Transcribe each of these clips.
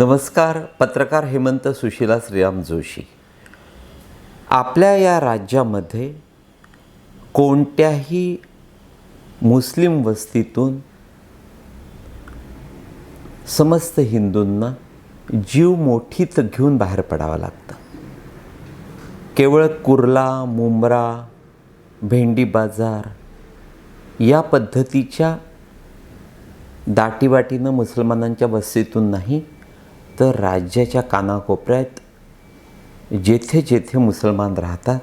नमस्कार पत्रकार हेमंत सुशिला श्रीराम जोशी. आपल्या या राज्यामध्ये कोणत्याही मुस्लिम वस्तीतून समस्त हिंदूंना जीव मोठीत घेऊन बाहेर पडावं लागतं. केवळ कुर्ला मुंब्रा भेंडी बाजार या पद्धतीच्या दाटीवाटीनं मुसलमानांच्या वस्तीतून नाही तर राज्याच्या कानाकोपऱ्यात जेथे जेथे मुसलमान राहतात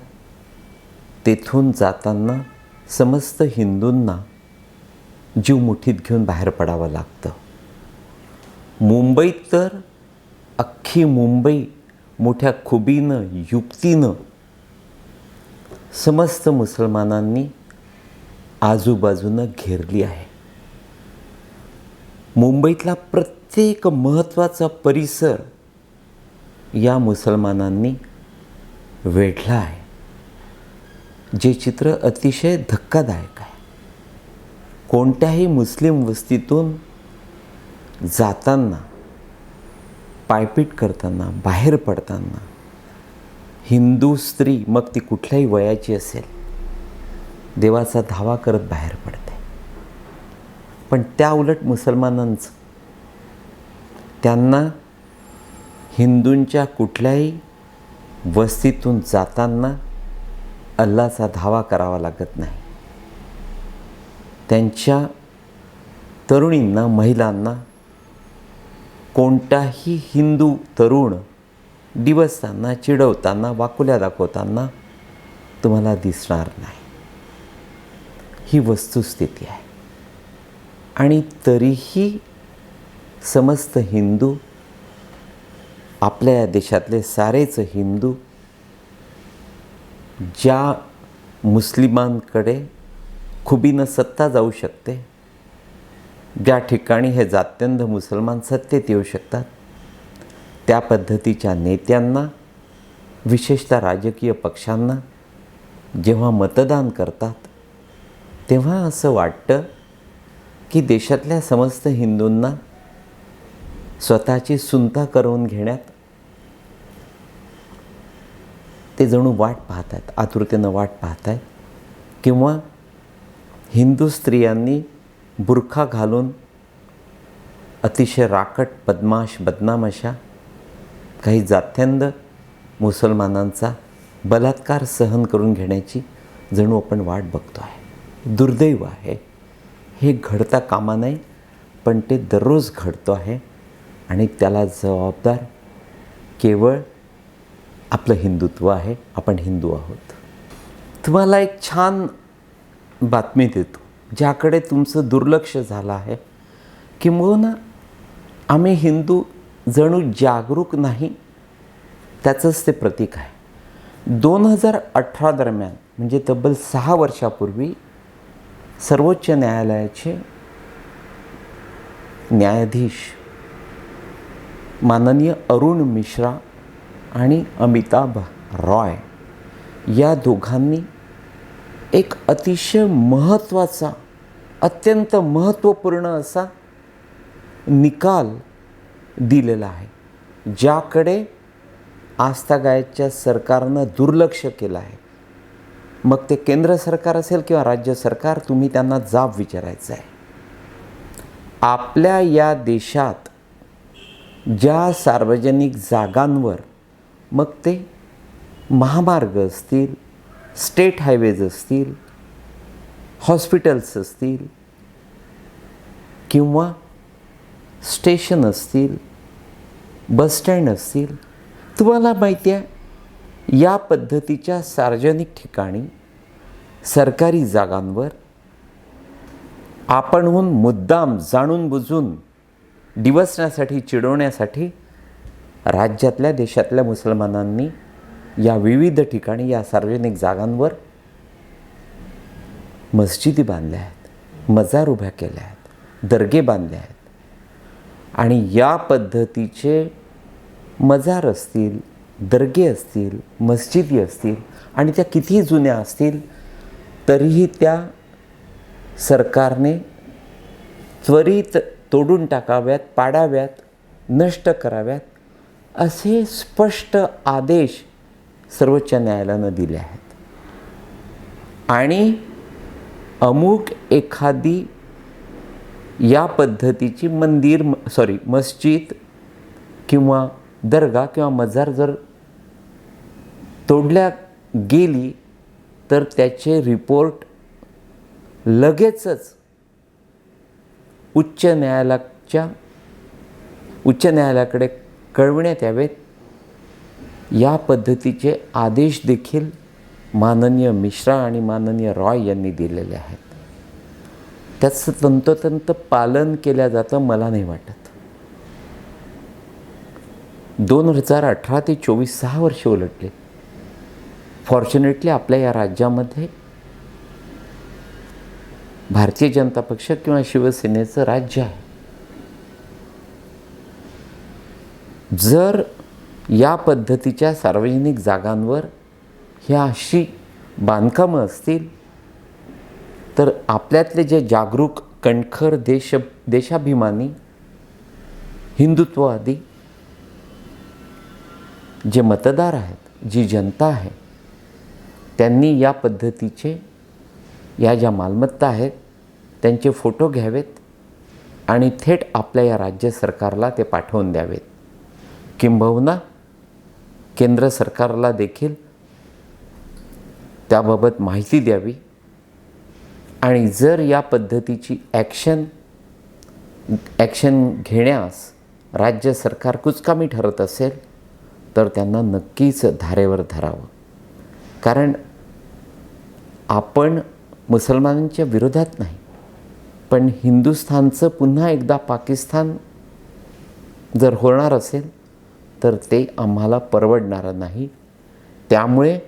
तेथून जाताना समस्त हिंदूंना जीव मुठीत घेऊन बाहेर पडावं लागतं. मुंबईत तर अख्खी मुंबई मोठ्या खुबीनं युक्तीनं समस्त मुसलमानांनी आजूबाजूनं घेरली आहे. मुंबईतला प्रत्येक ते एक महत्त्वाचा परिसर या मुसलमानांनी वेढला आहे जे चित्र अतिशय धक्कादायक आहे. कोणत्याही मुस्लिम वस्तीतून जाताना पायपीट करताना बाहेर पडताना हिंदू स्त्री मग ती कुठल्याही वयाची असेल देवाचा धावा करत बाहेर पडते. पण त्या उलट मुसलमानांचं त्यांना हिंदूंच्या कुठल्याही वस्तीतून जाताना अल्लाचा धावा करावा लागत नाही. त्यांच्या तरुणींना महिलांना कोणताही हिंदू तरुण दिवसताना चिडवताना वाकुल्या दाखवताना तुम्हाला दिसणार नाही. ही वस्तुस्थिती आहे. आणि तरीही समस्त हिंदू आपल्या या देशातले सारेच हिंदू ज्या मुस्लिमांकडे खुबीनं सत्ता जाऊ शकते ज्या ठिकाणी हे जात्यंध मुसलमान सत्तेत येऊ शकतात त्या पद्धतीच्या नेत्यांना विशेषतः राजकीय पक्षांना जेव्हा मतदान करतात तेव्हा असं वाटतं की देशातल्या समस्त हिंदूंना स्वतःची सुनता करून घेण्यात ते जणू वाट पाहत आहेत आतुरतेनं वाट पाहत आहेत किंवा हिंदू स्त्रियांनी बुरखा घालून अतिशय राकट बदमाश बदनाम अशा काही जात्यंद मुसलमानांचा बलात्कार सहन करून घेण्याची जणू आपण वाट बघतो आहे. दुर्दैव आहे. हे घडता कामा नये पण ते दररोज घडतो आहे. आणि त्याला जबाबदार केवळ आपलं हिंदुत्व आहे आपण हिंदू आहोत. तुम्हाला एक छान बातमी देतो ज्याकडे तुमचं दुर्लक्ष झालं आहे किंबहुना आम्ही हिंदू जणू जागरूक नाही त्याचंच ते प्रतीक आहे. दोन हजार अठरा दरम्यान म्हणजे तब्बल सहा वर्षापूर्वी सर्वोच्च न्यायालयाचे न्यायाधीश माननीय अरुण मिश्रा आणि अमिताभ रॉय या दोघांनी एक अतिशय महत्त्वाचा अत्यंत महत्त्वपूर्ण असा निकाल दिलेला आहे ज्याकडे आस्थागायच्या सरकारनं दुर्लक्ष केलं आहे. मग ते केंद्र सरकार असेल किंवा राज्य सरकार तुम्ही त्यांना जाब विचारायचा आहे. आपल्या या देशात ज्या सार्वजनिक जागांवर मग ते महामार्ग असतील स्टेट हायवेज असतील हॉस्पिटल्स असतील किंवा स्टेशन असतील बसस्टँड असतील तुम्हाला माहिती आहे या पद्धतीच्या सार्वजनिक ठिकाणी सरकारी जागांवर आपणहून मुद्दाम जाणून बुजून डिवसण्यासाठी चिडवण्यासाठी राज्यातल्या देशातल्या मुसलमानांनी या विविध ठिकाणी या सार्वजनिक जागांवर मस्जिदी बांधल्या आहेत मजार उभ्या केल्या आहेत दर्गे बांधले आहेत. आणि या पद्धतीचे मजार असतील दर्गे असतील मस्जिदी असतील आणि त्या कितीही जुन्या असतील तरीही त्या सरकारने त्वरित तोडून टाकाव्यात पाडाव्यात नष्ट कराव्यात असे स्पष्ट आदेश सर्वोच्च न्यायालयानं दिले आहेत. आणि अमुक एखादी या पद्धतीची मंदिर सॉरी मस्जिद किंवा दर्गा किंवा मजार जर तोडल्या गेली तर त्याचे रिपोर्ट लगेचच उच्च न्यायालयाच्या उच्च न्यायालयाकडे कळविण्यात यावेत या पद्धतीचे आदेश देखील माननीय मिश्रा आणि माननीय रॉय यांनी दिलेले आहेत. त्याचं तंतोतंत पालन केल्या जातं मला नाही वाटत. दोन हजार अठरा ते चोवीस सहा वर्ष उलटले. फॉर्च्युनेटली आपल्या या राज्यामध्ये भारतीय जनता पक्ष किंवा शिवसेनेचं राज्य आहे. जर या पद्धतीच्या सार्वजनिक जागांवर ह्या अशी बांधकामं असतील तर आपल्यातले जे जागरूक कणखर देश देशाभिमानी हिंदुत्ववादी जे मतदार आहेत जी जनता आहे त्यांनी या पद्धतीचे या ज्या मालमत्ता आहेत त्यांचे फोटो घ्यावेत आणि थेट आपल्या या राज्य सरकारला ते पाठवून द्यावेत. किंबहुना केंद्र सरकारला देखील त्याबाबत माहिती द्यावी. आणि जर या पद्धतीची ॲक्शन ॲक्शन घेण्यास राज्य सरकार कुचकामी ठरत असेल तर त्यांना नक्कीच धारेवर धरावं. कारण आपण मुसलमानांच्या विरोधात नाही. पण हिंदुस्थानचं पुन्हा एकदा पाकिस्तान जर होणार असेल तर ते आम्हाला परवडणारं नाही. त्यामुळे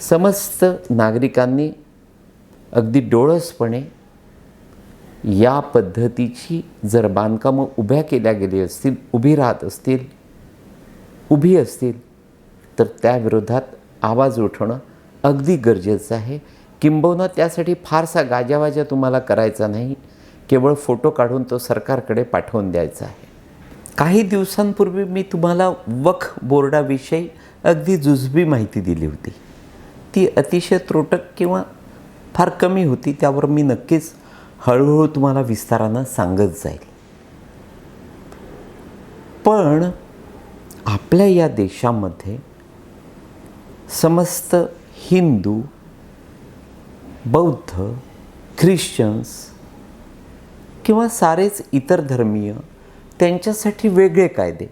समस्त नागरिकांनी अगदी डोळसपणे या पद्धतीची जर बांधकामं उभ्या केल्या गेली असतील उभी राहत असतील उभी असतील तर त्याविरोधात आवाज उठवणं अगदी गरजेचं आहे. किंबहुना त्यासाठी फारसा गाजावाजा तुम्हाला करायचा नाही. केवळ फोटो काढून तो सरकारकडे पाठवून द्यायचा आहे. काही दिवसांपूर्वी मी तुम्हाला वख बोर्डाविषयी अगदी जुजबी माहिती दिली होती. ती अतिशय त्रोटक किंवा फार कमी होती त्यावर मी नक्कीच हळूहळू तुम्हाला विस्तारानं सांगत जाईल. पण आपल्या या देशामध्ये समस्त हिंदू बौद्ध ख्रिश्चन्स किंवा सारेच इतर धर्मीय त्यांच्यासाठी वेगळे कायदे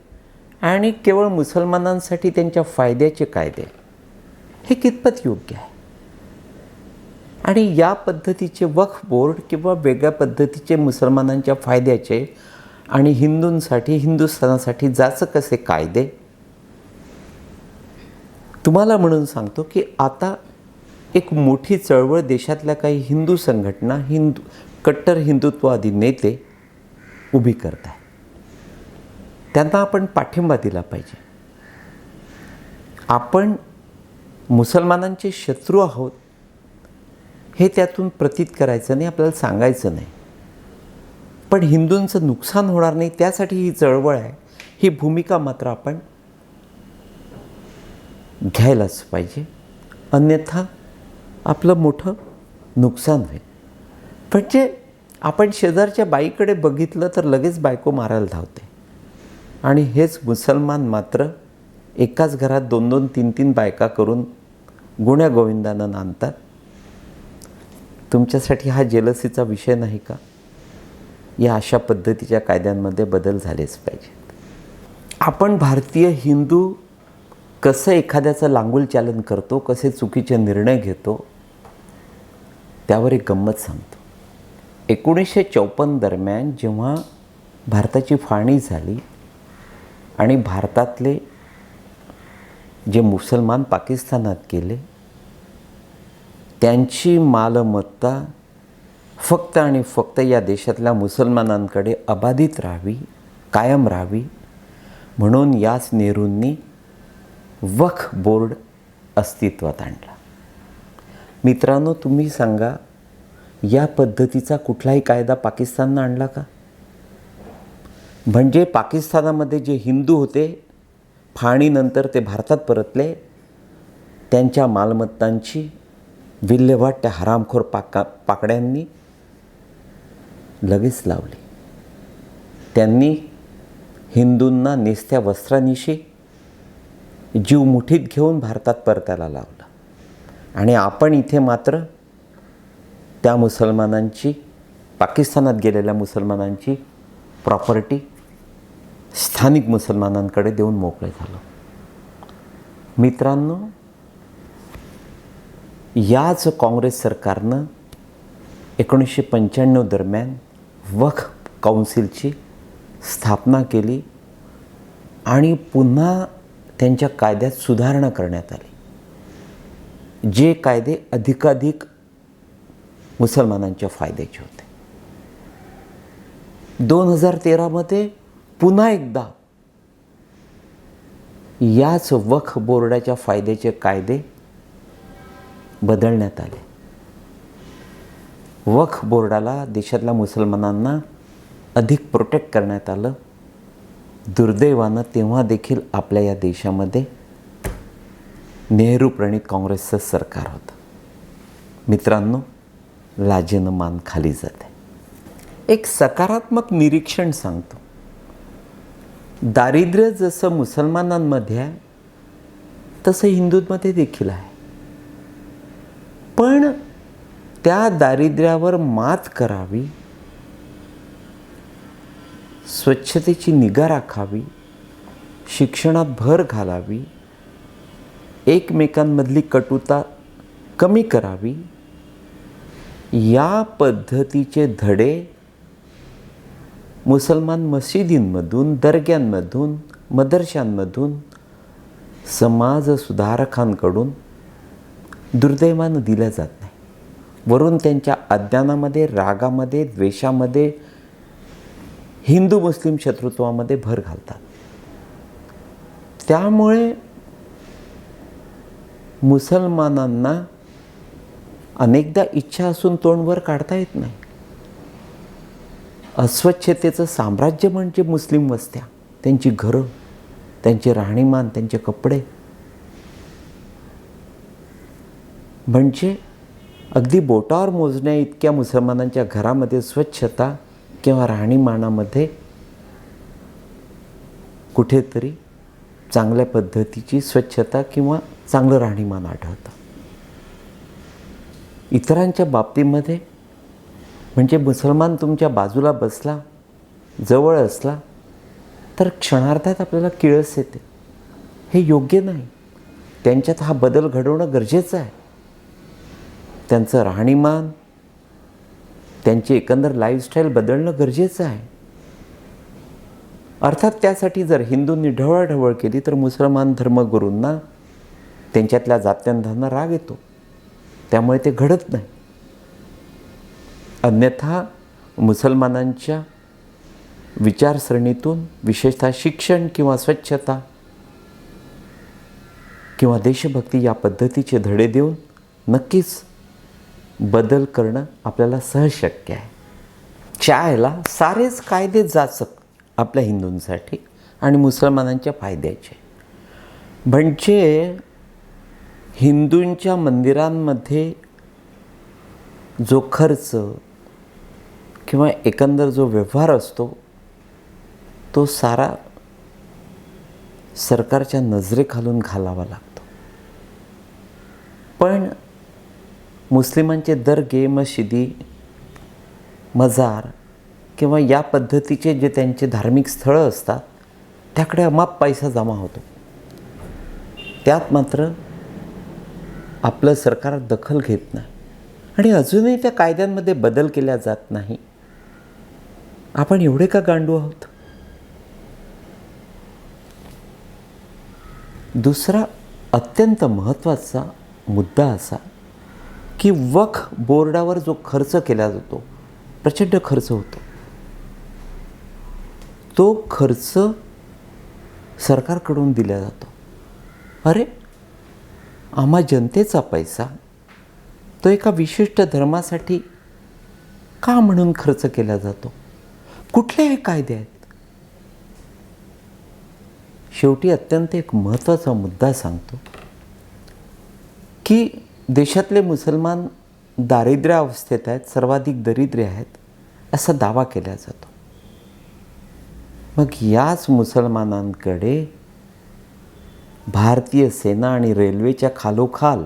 आणि केवळ मुसलमानांसाठी त्यांच्या फायद्याचे कायदे हे कितपत योग्य आहे? आणि या पद्धतीचे वक्फ बोर्ड किंवा वेगळ्या पद्धतीचे मुसलमानांच्या फायद्याचे आणि हिंदूंसाठी हिंदुस्थानासाठी जाचं कसे कायदे? तुम्हाला म्हणून सांगतो की आता एक मोठी चळवळ देशातल्या काही हिंदू संघटना हिंदू कट्टर हिंदुत्ववादी नेते उभी करत आहे त्यांना आपण पाठिंबा दिला पाहिजे. आपण मुसलमानांचे शत्रू आहोत हे त्यातून प्रतीत करायचं नाही आपल्याला सांगायचं नाही. पण हिंदूंचं नुकसान होणार नाही त्यासाठी ही चळवळ आहे ही भूमिका मात्र आपण घ्यायलाच पाहिजे. अन्यथा आपलं मोठं नुकसान होईल. म्हणजे आपण शेजारच्या बाईकडे बघितलं तर लगेच बायको मारायला धावते. आणि हेच मुसलमान मात्र एकाच घरात दोन दोन तीन तीन बायका करून गुण्या गोविंदानं नांदतात. तुमच्यासाठी हा जेलसीचा विषय नाही का? या अशा पद्धतीच्या कायद्यांमध्ये बदल झालेच पाहिजेत आपण भारतीय हिंदू कसं एखाद्याचं लांगूल चालन करतो कसे चुकीचे निर्णय घेतो त्यावर एक गंमत सांगतो. एकोणीसशे चौपन्न दरम्यान जेव्हा भारताची फाळणी झाली आणि भारतातले जे मुसलमान पाकिस्तानात गेले त्यांची मालमत्ता फक्त आणि फक्त या देशातल्या मुसलमानांकडे अबाधित राहावी कायम राहावी म्हणून याच नेहरूंनी वख बोर्ड अस्तित्वात आणला. मित्रांनो तुम्ही सांगा या पद्धतीचा कुठलाही कायदा पाकिस्ताननं आणला का? म्हणजे पाकिस्तानामध्ये जे हिंदू होते फाळणीनंतर ते भारतात परतले त्यांच्या मालमत्तांची विल्हेवाट त्या हरामखोर पाका पाकड्यांनी लगेच लावली. त्यांनी हिंदूंना नेसत्या वस्त्रानिशी जीव मुठीत घेऊन भारतात परतायला लावला. आणि आपण इथे मात्र त्या मुसलमानांची पाकिस्तानात गेलेल्या मुसलमानांची प्रॉपर्टी स्थानिक मुसलमानांकडे देऊन मोकळे झालो. मित्रांनो याच काँग्रेस सरकारनं एकोणीसशे पंच्याण्णव दरम्यान वख काउन्सिलची स्थापना केली आणि पुन्हा त्यांच्या कायद्यात सुधारणा करण्यात आली. जे कायदे अधिकाधिक मुसलमानांच्या फायद्याचे होते. दोन हजार तेरामध्ये पुन्हा एकदा याच वख बोर्डाच्या फायद्याचे कायदे बदलण्यात आले. वख बोर्डाला देशातल्या मुसलमानांना अधिक प्रोटेक्ट करण्यात आलं. दुर्दैवानं तेव्हा देखील आपल्या या देशामध्ये नेहरू प्रणित काँग्रेसचं सरकार होतं. मित्रांनो लाजेनं मान खाली जाते. एक सकारात्मक निरीक्षण सांगतो. दारिद्र्य जसं मुसलमानांमध्ये आहे तसं हिंदूंमध्ये देखील आहे. पण त्या दारिद्र्यावर मात करावी स्वच्छतेची निगा राखावी शिक्षणात भर घालावी एकमेकांमधली कटुता कमी करावी. या पद्धतीचे धडे मुसलमान मशिदींमधून दर्ग्यांमधून मदरशांमधून समाजसुधारकांकडून दुर्दैवानं दिल्या जात नाही. वरून त्यांच्या अज्ञानामध्ये रागामध्ये द्वेषामध्ये हिंदू मुस्लिम शत्रुत्वामध्ये भर घालतात. त्यामुळे मुसलमानांना अनेकदा इच्छा असून तोंडवर काढता येत नाही. अस्वच्छतेचं साम्राज्य म्हणजे मुस्लिम वस्त्या त्यांची घरं त्यांचे राहणीमान त्यांचे कपडे. म्हणजे अगदी बोटावर मोजण्या इतक्या मुसलमानांच्या घरामध्ये स्वच्छता किंवा राहणीमानामध्ये कुठेतरी चांगल्या पद्धतीची स्वच्छता किंवा चांगलं राहणीमान आढळतं. इतरांच्या बाबतीमध्ये म्हणजे मुसलमान तुमच्या बाजूला बसला जवळ असला तर क्षणार्धात आपल्याला किळस येते. हे योग्य नाही. त्यांच्यात हा बदल घडवणं गरजेचं आहे. त्यांचं राहणीमान त्यांची एकंदर लाईफस्टाईल बदलणं गरजेचं आहे. अर्थात त्यासाठी जर हिंदूंनी ढवळाढवळ केली तर मुसलमान धर्मगुरूंना त्यांच्यातल्या जात्यांधांना राग येतो. त्यामुळे ते घडत नाही. अन्यथा मुसलमानांच्या विचारसरणीतून विशेषतः शिक्षण किंवा स्वच्छता किंवा देशभक्ती या पद्धतीचे धडे देऊन नक्कीच बदल करणं आपल्याला सहज शक्य आहे. चायला सारेच कायदे जाचक आपल्या हिंदूंसाठी आणि मुसलमानांच्या फायद्याचे. म्हणजे हिंदूंच्या मंदिरांमध्ये जो खर्च किंवा एकंदर जो व्यवहार असतो तो सारा सरकारच्या नजरेखालून घालावा लागतो. पण मुस्लिमांचे दर्गे मशिदी मजार किंवा या पद्धतीचे जे त्यांचे धार्मिक स्थळं असतात त्याकडे अमाप पैसा जमा होतो. त्यात मात्र आपलं सरकार दखल घेत नाही. आणि अजूनही त्या कायद्यांमध्ये बदल केल्या जात नाही. आपण एवढे का गांडू आहोत? दुसरा अत्यंत महत्त्वाचा मुद्दा असा की वख बोर्डावर जो खर्च केला जातो प्रचंड खर्च होतो. तो खर्च सरकारकडून दिला जातो. अरे आम्हा जनतेचा पैसा तो एका विशिष्ट धर्मासाठी का म्हणून खर्च केला जातो? कुठले हे कायदे आहेत शेवटी अत्यंत एक महत्त्वाचा मुद्दा सांगतो की देशातले मुसलमान दारिद्र्य अवस्थेत आहेत सर्वाधिक दरिद्र आहेत असा दावा केला जातो. मग याच मुसलमानांकडे भारतीय सेना आणि रेल्वेच्या खालोखाल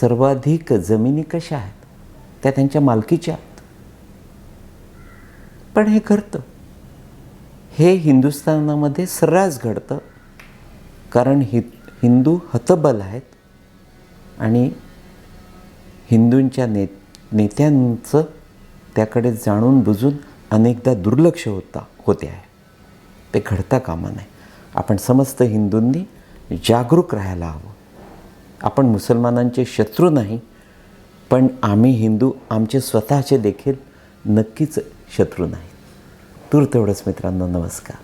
सर्वाधिक जमिनी कशा आहेत? त्या त्यांच्या मालकीच्या आहेत. पण हे घडतं. हे हिंदुस्थानामध्ये सर्रास घडतं. कारण हि हिंदू हतबल आहेत. आणि हिंदूंच्या ने नेत्यांचं त्याकडे जाणून बुजून अनेकदा दुर्लक्ष होता होते आहे. ते घडता कामा नये. आपण समस्त हिंदूंनी जागरूक राहायला हवं. आपण मुसलमानांचे शत्रू नाही पण आम्ही हिंदू आमचे स्वतःचे देखील नक्कीच शत्रू नाही. तूर तेवढंच मित्रांनो नमस्कार.